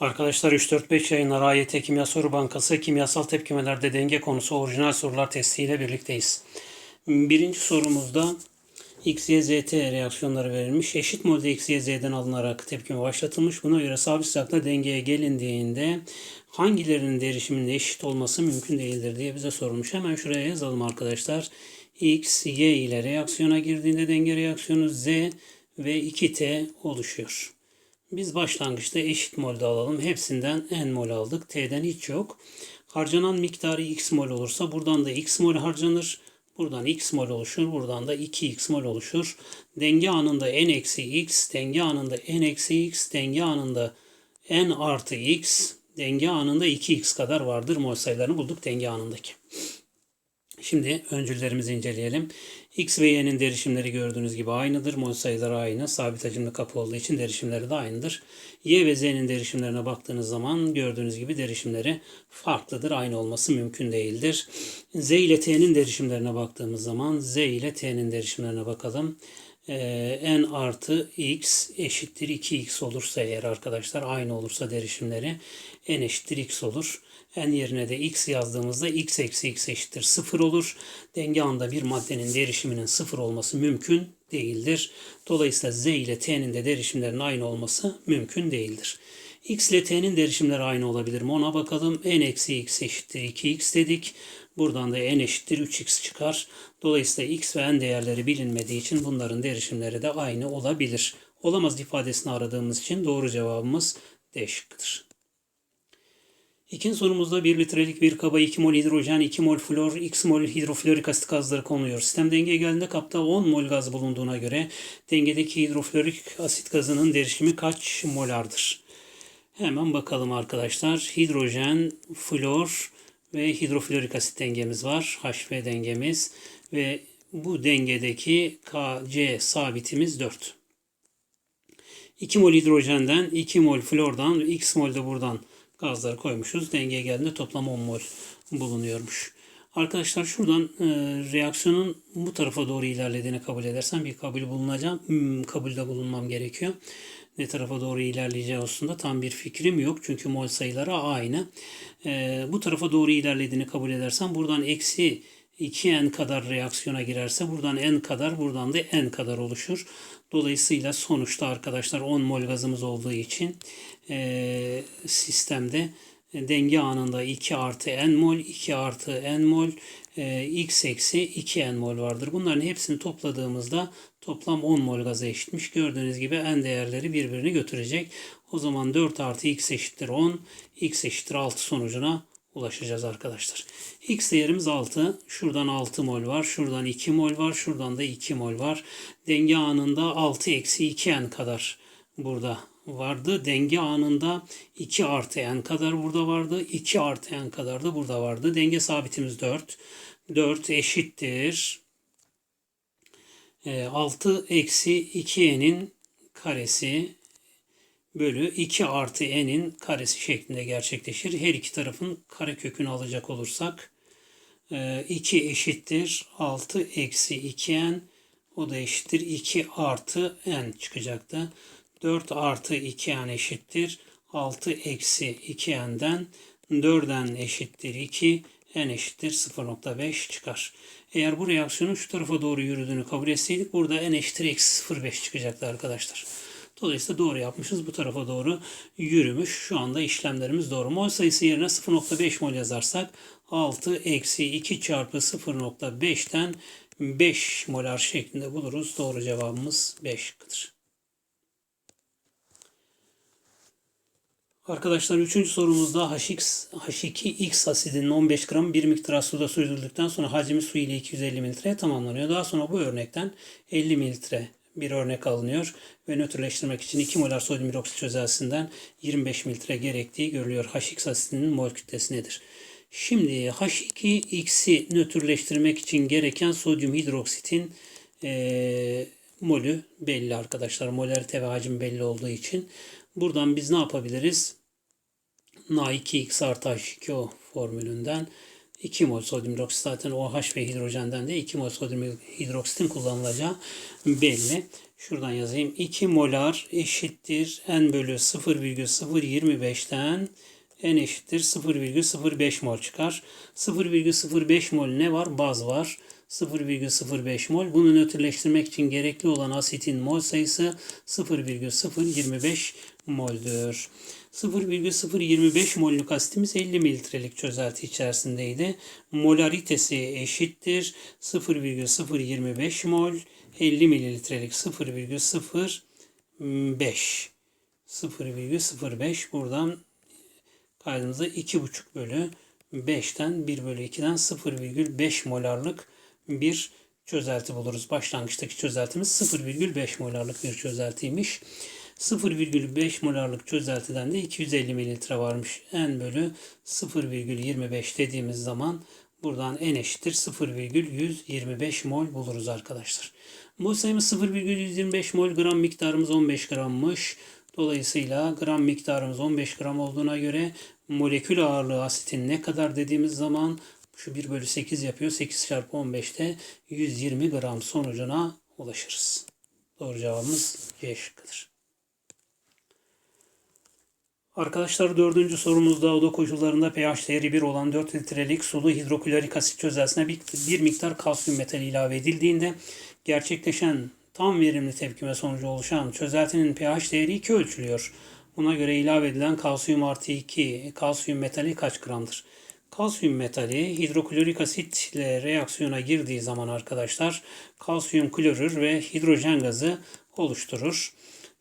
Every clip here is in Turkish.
Arkadaşlar 3-4-5 yayınlar AYT Kimya Soru Bankası kimyasal tepkimelerde denge konusu orijinal sorular testiyle birlikteyiz. Birinci sorumuzda X, Y, Z, T reaksiyonları verilmiş. Eşit molde X, Y, Z'den alınarak tepkime başlatılmış. Buna göre sabit sıcaklıkta dengeye gelindiğinde hangilerinin derişiminin eşit olması mümkün değildir diye bize sorulmuş. Hemen şuraya yazalım arkadaşlar. X, Y ile reaksiyona girdiğinde denge reaksiyonu Z ve 2T oluşuyor. Biz başlangıçta eşit molde alalım. Hepsinden n mol aldık. T'den hiç yok. Harcanan miktarı x mol olursa buradan da x mol harcanır. Buradan x mol oluşur. Buradan da 2x mol oluşur. Denge anında n eksi x, denge anında n eksi x, denge anında n artı x, denge anında 2x kadar vardır. Mol sayılarını bulduk denge anındaki. Şimdi öncüllerimizi inceleyelim. X ve Y'nin derişimleri gördüğünüz gibi aynıdır. Mol sayıları aynı. Sabit hacimli kapı olduğu için derişimleri de aynıdır. Y ve Z'nin derişimlerine baktığınız zaman gördüğünüz gibi derişimleri farklıdır. Aynı olması mümkün değildir. Z ile T'nin derişimlerine baktığımız zaman Z ile T'nin derişimlerine bakalım. Ee, n artı x eşittir 2x olursa eğer arkadaşlar aynı olursa derişimleri n eşittir x olur. n yerine de x yazdığımızda x eksi x eşittir 0 olur. Denge anda bir maddenin derişiminin 0 olması mümkün değildir. Dolayısıyla z ile t'nin de derişimlerinin aynı olması mümkün değildir. x ile t'nin derişimleri aynı olabilir mi ona bakalım. n eksi x eşittir 2x dedik. Buradan da n eşittir 3x çıkar. Dolayısıyla x ve n değerleri bilinmediği için bunların derişimleri de aynı olabilir. Olamaz ifadesini aradığımız için doğru cevabımız D şıkkıdır. İkinci sorumuzda 1 litrelik bir kaba 2 mol hidrojen, 2 mol flor, x mol hidroflorik asit gazları konuluyor. Sistem dengeye geldiğinde kapta 10 mol gaz bulunduğuna göre dengedeki hidroflorik asit gazının derişimi kaç molardır? Hemen bakalım arkadaşlar. Hidrojen, flor ve hidroflorik asit dengemiz var. HV dengemiz ve bu dengedeki Kc sabitimiz 4. 2 mol hidrojenden, 2 mol flordan, x mol de buradan gazları koymuşuz. Dengeye geldiğinde toplam 10 mol bulunuyormuş. Arkadaşlar şuradan e, reaksiyonun bu tarafa doğru ilerlediğini kabul edersem bir kabul bulunacağım. Hmm, kabulde bulunmam gerekiyor. Ne tarafa doğru ilerleyeceği hususunda tam bir fikrim yok. Çünkü mol sayıları aynı. E, bu tarafa doğru ilerlediğini kabul edersem buradan eksi 2n kadar reaksiyona girerse buradan n kadar buradan da n kadar oluşur. Dolayısıyla sonuçta arkadaşlar 10 mol gazımız olduğu için e, sistemde denge anında 2 artı n mol, 2 artı n mol, e, x eksi 2 n mol vardır. Bunların hepsini topladığımızda toplam 10 mol gaza eşitmiş. Gördüğünüz gibi n değerleri birbirini götürecek. O zaman 4 artı x eşittir 10, x eşittir 6 sonucuna ulaşacağız arkadaşlar. X değerimiz 6. Şuradan 6 mol var. Şuradan 2 mol var. Şuradan da 2 mol var. Denge anında 6 eksi 2 n kadar burada vardı. Denge anında 2 artı n kadar burada vardı. 2 artı n kadar da burada vardı. Denge sabitimiz 4. 4 eşittir. 6 eksi 2n'in karesi bölü 2 artı n'in karesi şeklinde gerçekleşir. Her iki tarafın kare kökünü alacak olursak 2 eşittir 6 eksi 2n o da eşittir 2 artı n çıkacaktı. 4 artı 2n eşittir 6 eksi 2n'den 4n eşittir 2 n eşittir 0.5 çıkar. Eğer bu reaksiyonun şu tarafa doğru yürüdüğünü kabul etseydik burada n eşittir eksi 0.5 çıkacaktı arkadaşlar. Dolayısıyla doğru yapmışız. Bu tarafa doğru yürümüş. Şu anda işlemlerimiz doğru. Mol sayısı yerine 0.5 mol yazarsak 6 eksi 2 çarpı 0.5'ten 5 molar şeklinde buluruz. Doğru cevabımız 5 Arkadaşlar 3. sorumuzda HX, H2X asidinin 15 gram bir miktar suda süzüldükten sonra hacmi su ile 250 mililitreye tamamlanıyor. Daha sonra bu örnekten 50 mililitre bir örnek alınıyor ve nötrleştirmek için 2 molar sodyum hidroksit çözeltisinden 25 mililitre gerektiği görülüyor. HX asidinin mol kütlesi nedir? Şimdi H2X'i nötrleştirmek için gereken sodyum hidroksitin e, molü belli arkadaşlar. Molarite ve hacim belli olduğu için buradan biz ne yapabiliriz? Na2X artı H2O formülünden 2 mol sodyum hidroksit zaten OH ve hidrojenden de 2 mol sodyum hidroksitin kullanılacağı belli. Şuradan yazayım. 2 molar eşittir n bölü 0,025'ten n eşittir 0,05 mol çıkar. 0,05 mol ne var? Baz var. 0,05 mol. Bunu nötrleştirmek için gerekli olan asitin mol sayısı 0,025 moldür. 0,025 mollük asitimiz 50 mililitrelik çözelti içerisindeydi. Molaritesi eşittir 0,025 mol 50 mililitrelik 0,05 0,05 buradan kaydımızda 2,5 bölü 5'ten 1 bölü 2'den 0,5 molarlık bir çözelti buluruz. Başlangıçtaki çözeltimiz 0,5 molarlık bir çözeltiymiş. 0,5 molarlık çözeltiden de 250 mililitre varmış. N bölü 0,25 dediğimiz zaman buradan N eşittir 0,125 mol buluruz arkadaşlar. Mol sayımız 0,125 mol gram miktarımız 15 grammış. Dolayısıyla gram miktarımız 15 gram olduğuna göre molekül ağırlığı asitin ne kadar dediğimiz zaman şu 1 bölü 8 yapıyor. 8 çarpı 15'te 120 gram sonucuna ulaşırız. Doğru cevabımız C şıkkıdır. Arkadaşlar dördüncü sorumuzda oda koşullarında pH değeri 1 olan 4 litrelik sulu hidroklorik asit çözeltisine bir, bir miktar kalsiyum metali ilave edildiğinde gerçekleşen tam verimli tepkime sonucu oluşan çözeltinin pH değeri 2 ölçülüyor. Buna göre ilave edilen kalsiyum artı 2 kalsiyum metali kaç gramdır? Kalsiyum metali hidroklorik asitle reaksiyona girdiği zaman arkadaşlar kalsiyum klorür ve hidrojen gazı oluşturur.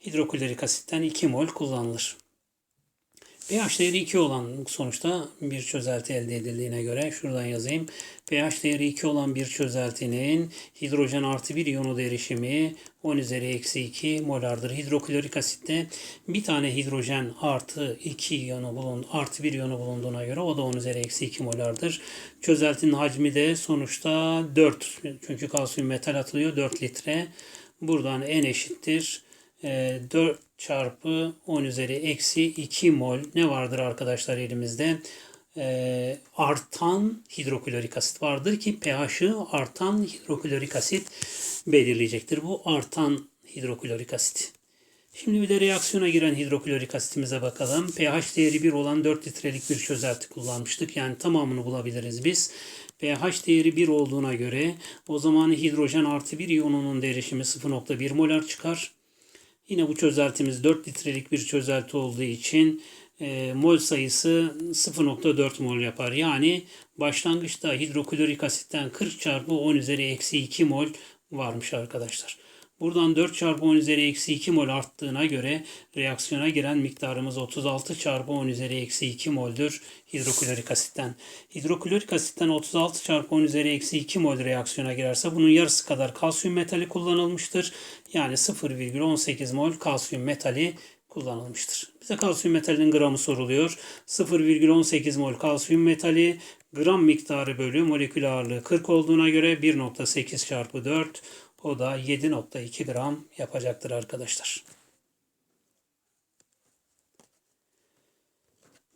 Hidroklorik asitten 2 mol kullanılır pH değeri 2 olan sonuçta bir çözelti elde edildiğine göre şuradan yazayım. pH değeri 2 olan bir çözeltinin hidrojen artı 1 iyonu derişimi 10 üzeri eksi 2 molardır. Hidroklorik asitte bir tane hidrojen artı 2 iyonu bulun, artı 1 iyonu bulunduğuna göre o da 10 üzeri eksi 2 molardır. Çözeltinin hacmi de sonuçta 4. Çünkü kalsiyum metal atılıyor 4 litre. Buradan n eşittir 4 ee, çarpı 10 üzeri eksi 2 mol ne vardır arkadaşlar elimizde? Ee, artan hidroklorik asit vardır ki pH'ı artan hidroklorik asit belirleyecektir. Bu artan hidroklorik asit. Şimdi bir de reaksiyona giren hidroklorik asitimize bakalım. pH değeri 1 olan 4 litrelik bir çözelti kullanmıştık. Yani tamamını bulabiliriz biz. pH değeri 1 olduğuna göre o zaman hidrojen artı 1 iyonunun derişimi 0.1 molar çıkar. Yine bu çözeltimiz 4 litrelik bir çözelti olduğu için e, mol sayısı 0.4 mol yapar. Yani başlangıçta hidroklorik asitten 40 çarpı 10 üzeri eksi 2 mol varmış arkadaşlar. Buradan 4 çarpı 10 üzeri eksi 2 mol arttığına göre reaksiyona giren miktarımız 36 çarpı 10 üzeri eksi 2 moldür hidroklorik asitten. Hidroklorik asitten 36 çarpı 10 üzeri eksi 2 mol reaksiyona girerse bunun yarısı kadar kalsiyum metali kullanılmıştır. Yani 0,18 mol kalsiyum metali kullanılmıştır. Bize kalsiyum metalinin gramı soruluyor. 0,18 mol kalsiyum metali gram miktarı bölü molekül ağırlığı 40 olduğuna göre 1.8 çarpı 4 o da 7.2 gram yapacaktır arkadaşlar.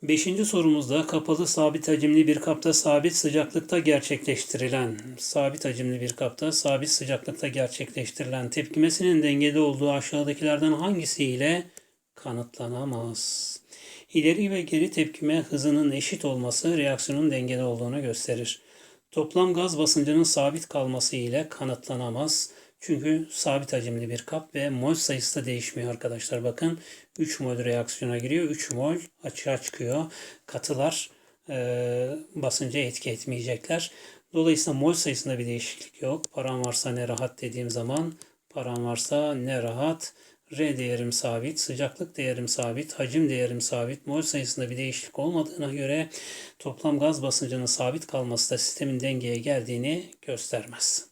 Beşinci sorumuzda kapalı sabit hacimli bir kapta sabit sıcaklıkta gerçekleştirilen, sabit hacimli bir kapta sabit sıcaklıkta gerçekleştirilen tepkimesinin dengede olduğu aşağıdakilerden hangisiyle kanıtlanamaz? İleri ve geri tepkime hızının eşit olması reaksiyonun dengede olduğunu gösterir. Toplam gaz basıncının sabit kalması ile kanıtlanamaz. Çünkü sabit hacimli bir kap ve mol sayısı da değişmiyor arkadaşlar. Bakın 3 mol reaksiyona giriyor. 3 mol açığa çıkıyor. Katılar e, basınca etki etmeyecekler. Dolayısıyla mol sayısında bir değişiklik yok. Param varsa ne rahat dediğim zaman param varsa ne rahat. R değerim sabit, sıcaklık değerim sabit, hacim değerim sabit, mol sayısında bir değişiklik olmadığına göre toplam gaz basıncının sabit kalması da sistemin dengeye geldiğini göstermez.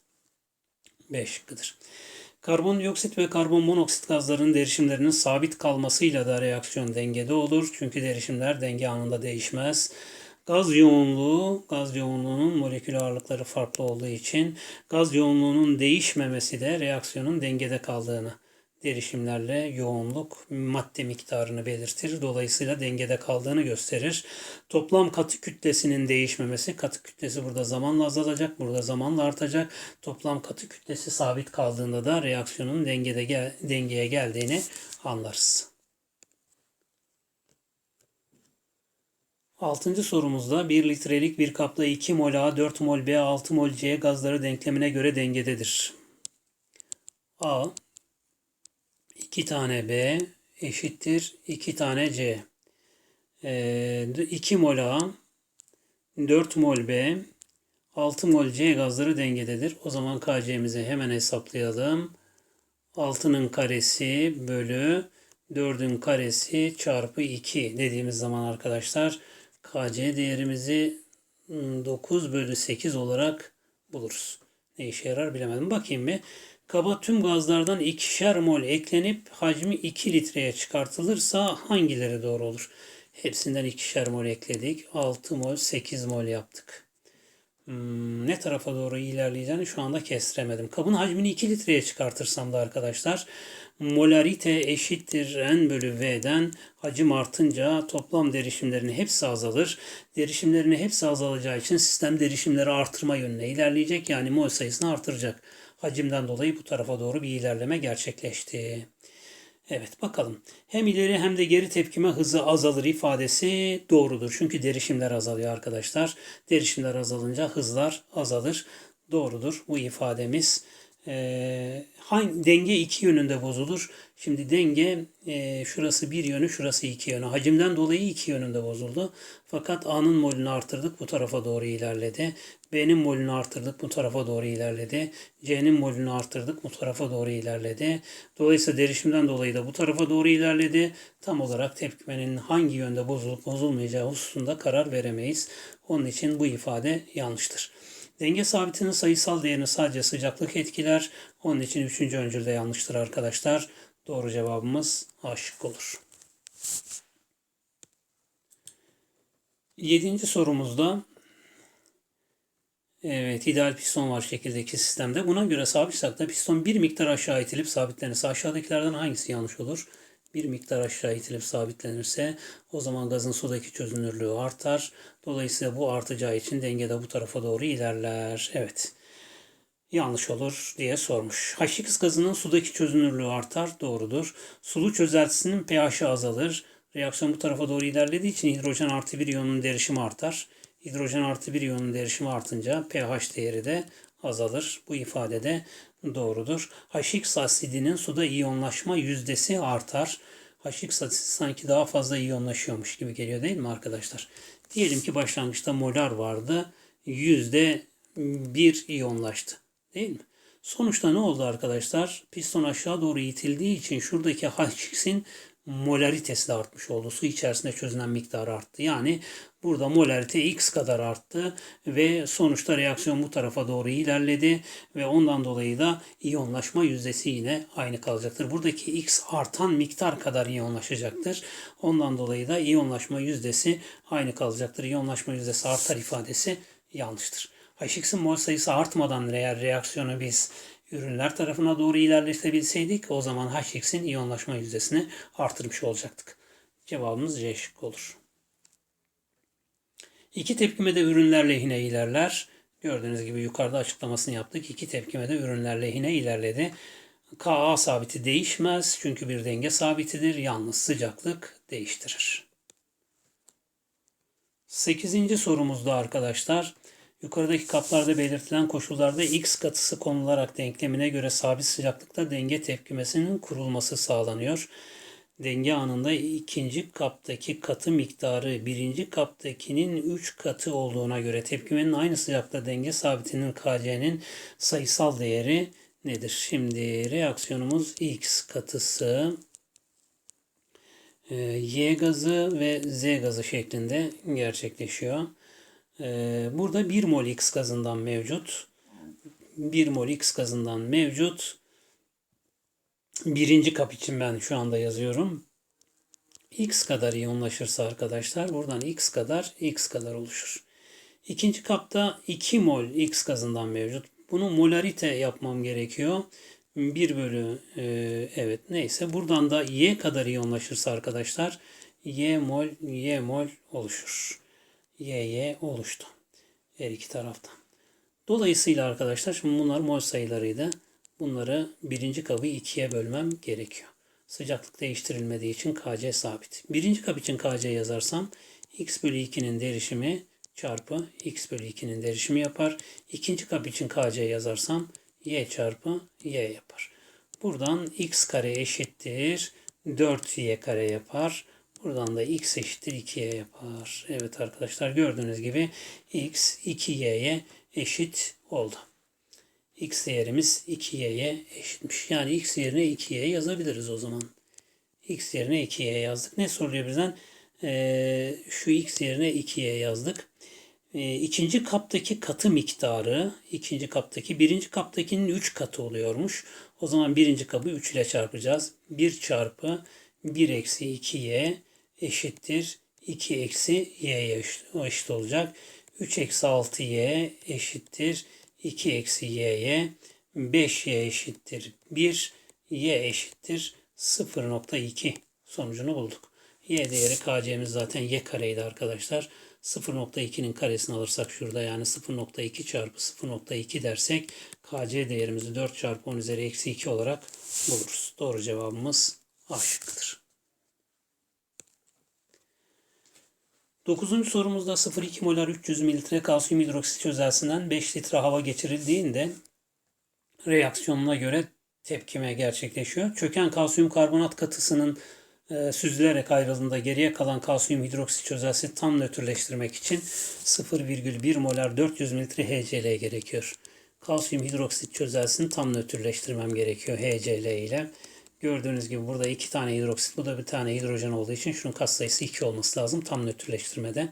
5 şıkkıdır. Karbondioksit ve karbon monoksit gazlarının derişimlerinin sabit kalmasıyla da reaksiyon dengede olur. Çünkü derişimler denge anında değişmez. Gaz yoğunluğu, gaz yoğunluğunun molekül ağırlıkları farklı olduğu için gaz yoğunluğunun değişmemesi de reaksiyonun dengede kaldığını derişimlerle yoğunluk madde miktarını belirtir. Dolayısıyla dengede kaldığını gösterir. Toplam katı kütlesinin değişmemesi, katı kütlesi burada zamanla azalacak, burada zamanla artacak. Toplam katı kütlesi sabit kaldığında da reaksiyonun dengede gel- dengeye geldiğini anlarız. Altıncı sorumuzda 1 litrelik bir kapta 2 mol A, 4 mol B, 6 mol C gazları denklemine göre dengededir. A 2 tane B eşittir 2 tane C. Ee, 2 mol A, 4 mol B, 6 mol C gazları dengededir. O zaman KC'mizi hemen hesaplayalım. 6'nın karesi bölü 4'ün karesi çarpı 2 dediğimiz zaman arkadaşlar KC değerimizi hmm, 9 bölü 8 olarak buluruz. Ne işe yarar bilemedim. Bakayım bir. Kaba tüm gazlardan ikişer mol eklenip hacmi 2 litreye çıkartılırsa hangileri doğru olur? Hepsinden ikişer mol ekledik. 6 mol 8 mol yaptık. Hmm, ne tarafa doğru ilerleyeceğini şu anda kestiremedim. Kabın hacmini 2 litreye çıkartırsam da arkadaşlar molarite eşittir N bölü V'den hacim artınca toplam derişimlerin hepsi azalır. Derişimlerin hepsi azalacağı için sistem derişimleri artırma yönüne ilerleyecek. Yani mol sayısını artıracak. Hacimden dolayı bu tarafa doğru bir ilerleme gerçekleşti. Evet bakalım. Hem ileri hem de geri tepkime hızı azalır ifadesi doğrudur. Çünkü derişimler azalıyor arkadaşlar. Derişimler azalınca hızlar azalır. Doğrudur bu ifademiz. Ee, hangi, denge iki yönünde bozulur. Şimdi denge e, şurası bir yönü, şurası iki yönü. Hacimden dolayı iki yönünde bozuldu. Fakat A'nın molünü artırdık bu tarafa doğru ilerledi. B'nin molünü artırdık bu tarafa doğru ilerledi. C'nin molünü artırdık bu tarafa doğru ilerledi. Dolayısıyla derişimden dolayı da bu tarafa doğru ilerledi. Tam olarak tepkimenin hangi yönde bozulup bozulmayacağı hususunda karar veremeyiz. Onun için bu ifade yanlıştır. Denge sabitinin sayısal değerini sadece sıcaklık etkiler. Onun için üçüncü öncül de yanlıştır arkadaşlar. Doğru cevabımız A şıkkı olur. Yedinci sorumuzda Evet, ideal piston var şekildeki sistemde. Buna göre sabit sıcakta piston bir miktar aşağı itilip sabitlenirse aşağıdakilerden hangisi yanlış olur? Bir miktar aşağı itilip sabitlenirse o zaman gazın sudaki çözünürlüğü artar. Dolayısıyla bu artacağı için denge de bu tarafa doğru ilerler. Evet. Yanlış olur diye sormuş. H2 gazının sudaki çözünürlüğü artar. Doğrudur. Sulu çözeltisinin pH'i azalır. Reaksiyon bu tarafa doğru ilerlediği için hidrojen artı bir iyonun derişimi artar. Hidrojen artı bir iyonun derişimi artınca pH değeri de azalır. Bu ifade de doğrudur. H2 asidinin suda iyonlaşma yüzdesi artar. H2 asidi sanki daha fazla iyonlaşıyormuş gibi geliyor değil mi arkadaşlar? Diyelim ki başlangıçta molar vardı. Yüzde bir iyonlaştı. Değil mi? Sonuçta ne oldu arkadaşlar? Piston aşağı doğru itildiği için şuradaki H2'sin molaritesi de artmış oldu. Su içerisinde çözünen miktar arttı. Yani burada molarite x kadar arttı ve sonuçta reaksiyon bu tarafa doğru ilerledi ve ondan dolayı da iyonlaşma yüzdesi yine aynı kalacaktır. Buradaki x artan miktar kadar iyonlaşacaktır. Ondan dolayı da iyonlaşma yüzdesi aynı kalacaktır. İyonlaşma yüzdesi artar ifadesi yanlıştır. H2'in mol sayısı artmadan eğer reaksiyonu biz ürünler tarafına doğru ilerletebilseydik o zaman H2'in iyonlaşma yüzdesini artırmış olacaktık. Cevabımız C şıkkı olur. İki tepkimede ürünler lehine ilerler. Gördüğünüz gibi yukarıda açıklamasını yaptık. İki tepkimede ürünler lehine ilerledi. Ka sabiti değişmez çünkü bir denge sabitidir. Yalnız sıcaklık değiştirir. Sekizinci sorumuzda arkadaşlar. Yukarıdaki kaplarda belirtilen koşullarda X katısı konularak denklemine göre sabit sıcaklıkta denge tepkimesinin kurulması sağlanıyor. Denge anında ikinci kaptaki katı miktarı birinci kaptakinin 3 katı olduğuna göre tepkimenin aynı sıcaklıkta denge sabitinin KC'nin sayısal değeri nedir? Şimdi reaksiyonumuz X katısı e, Y gazı ve Z gazı şeklinde gerçekleşiyor. Ee, burada 1 mol X gazından mevcut. 1 mol X gazından mevcut. Birinci kap için ben şu anda yazıyorum. X kadar iyonlaşırsa arkadaşlar buradan X kadar X kadar oluşur. İkinci kapta 2 mol X gazından mevcut. Bunu molarite yapmam gerekiyor. 1 bölü e, evet neyse buradan da Y kadar iyonlaşırsa arkadaşlar Y mol Y mol oluşur. Y Y oluştu. Her iki taraftan. Dolayısıyla arkadaşlar şimdi bunlar mol sayılarıydı. Bunları birinci kabı ikiye bölmem gerekiyor. Sıcaklık değiştirilmediği için Kc sabit. Birinci kap için Kc yazarsam x bölü 2'nin derişimi çarpı x bölü 2'nin derişimi yapar. İkinci kap için Kc yazarsam y çarpı y yapar. Buradan x kare eşittir 4y kare yapar. Buradan da x eşittir 2y yapar. Evet arkadaşlar gördüğünüz gibi x 2y'ye eşit oldu. x değerimiz 2y'ye eşitmiş. Yani x yerine 2y yazabiliriz o zaman. x yerine 2y yazdık. Ne soruluyor bizden? Ee, şu x yerine 2y yazdık. Ee, ikinci kaptaki katı miktarı ikinci kaptaki birinci kaptakinin 3 katı oluyormuş. O zaman birinci kabı 3 ile çarpacağız. 1 çarpı 1 eksi 2y eşittir 2 eksi y'ye eşit, olacak. 3 eksi 6y eşittir 2 eksi y'ye 5y eşittir 1 y eşittir 0.2 sonucunu bulduk. Y değeri kc'miz zaten y kareydi arkadaşlar. 0.2'nin karesini alırsak şurada yani 0.2 çarpı 0.2 dersek kc değerimizi 4 çarpı 10 üzeri eksi 2 olarak buluruz. Doğru cevabımız A şıkkıdır. Dokuzuncu sorumuzda 0,2 molar 300 mililitre kalsiyum hidroksit çözelsinden 5 litre hava geçirildiğinde reaksiyonuna göre tepkime gerçekleşiyor. Çöken kalsiyum karbonat katısının e, süzülerek ayrıldığında geriye kalan kalsiyum hidroksit çözelsi tam nötrleştirmek için 0,1 molar 400 mililitre HCl gerekiyor. Kalsiyum hidroksit çözelsini tam nötrleştirmem gerekiyor HCl ile. Gördüğünüz gibi burada iki tane hidroksit, bu da bir tane hidrojen olduğu için şunun katsayısı 2 olması lazım tam nötrleştirmede.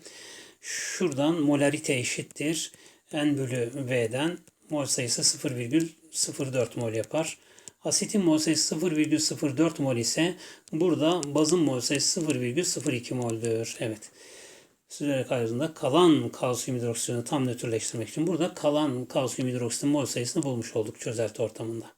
Şuradan molarite eşittir. N bölü V'den mol sayısı 0,04 mol yapar. Asitin mol sayısı 0,04 mol ise burada bazın mol sayısı 0,02 moldür. Evet. Süzerek ayrıldığında kalan kalsiyum hidroksitini tam nötrleştirmek için burada kalan kalsiyum hidroksitin mol sayısını bulmuş olduk çözelti ortamında.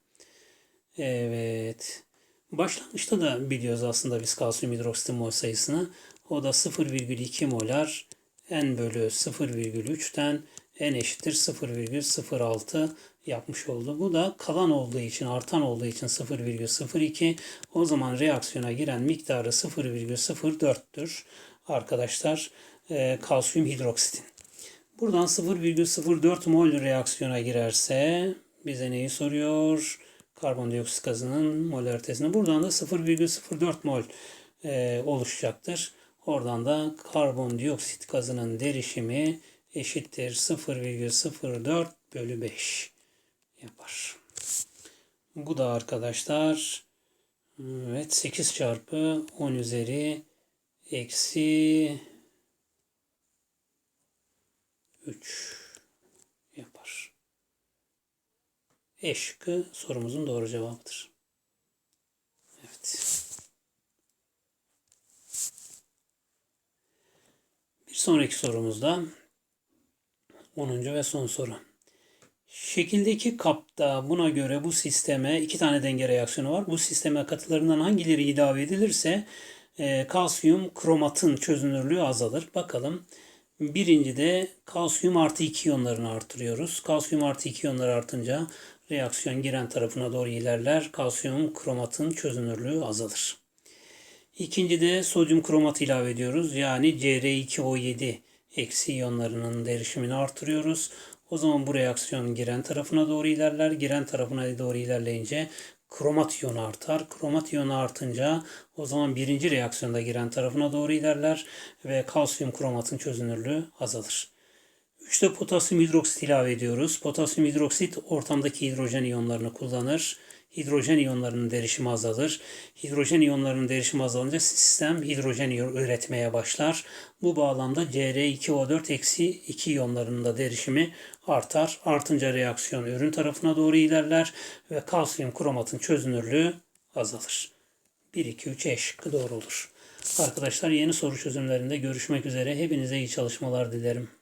Evet. Başlangıçta da biliyoruz aslında biz kalsiyum hidroksitin mol sayısını. O da 0,2 molar n bölü 0,3'ten n eşittir 0,06 yapmış oldu. Bu da kalan olduğu için, artan olduğu için 0,02. O zaman reaksiyona giren miktarı 0,04'tür arkadaşlar e, kalsiyum hidroksitin. Buradan 0,04 mol reaksiyona girerse bize neyi soruyor? Karbondioksit gazının molaritesine. Buradan da 0,04 mol e, oluşacaktır. Oradan da karbondioksit gazının derişimi eşittir 0,04 bölü 5 yapar. Bu da arkadaşlar evet 8 çarpı 10 üzeri eksi 3 yapar. E şıkkı sorumuzun doğru cevabıdır. Evet. Bir sonraki sorumuzda 10. ve son soru. Şekildeki kapta buna göre bu sisteme iki tane denge reaksiyonu var. Bu sisteme katılarından hangileri ilave edilirse e, kalsiyum kromatın çözünürlüğü azalır. Bakalım. Birincide kalsiyum artı 2 iyonlarını artırıyoruz. Kalsiyum artı 2 iyonları artınca reaksiyon giren tarafına doğru ilerler. Kalsiyum kromatın çözünürlüğü azalır. İkincide sodyum kromat ilave ediyoruz. Yani Cr2O7 eksi iyonlarının derişimini artırıyoruz. O zaman bu reaksiyon giren tarafına doğru ilerler. Giren tarafına doğru ilerleyince kromat iyonu artar. Kromat iyonu artınca o zaman birinci reaksiyonda giren tarafına doğru ilerler ve kalsiyum kromatın çözünürlüğü azalır. 3'te potasyum hidroksit ilave ediyoruz. Potasyum hidroksit ortamdaki hidrojen iyonlarını kullanır. Hidrojen iyonlarının derişimi azalır. Hidrojen iyonlarının derişimi azalınca sistem hidrojen iyon üretmeye başlar. Bu bağlamda Cr2O4 eksi 2 iyonlarının da derişimi artar. Artınca reaksiyon ürün tarafına doğru ilerler ve kalsiyum kromatın çözünürlüğü azalır. 1, 2, 3 E şıkkı doğru olur. Arkadaşlar yeni soru çözümlerinde görüşmek üzere. Hepinize iyi çalışmalar dilerim.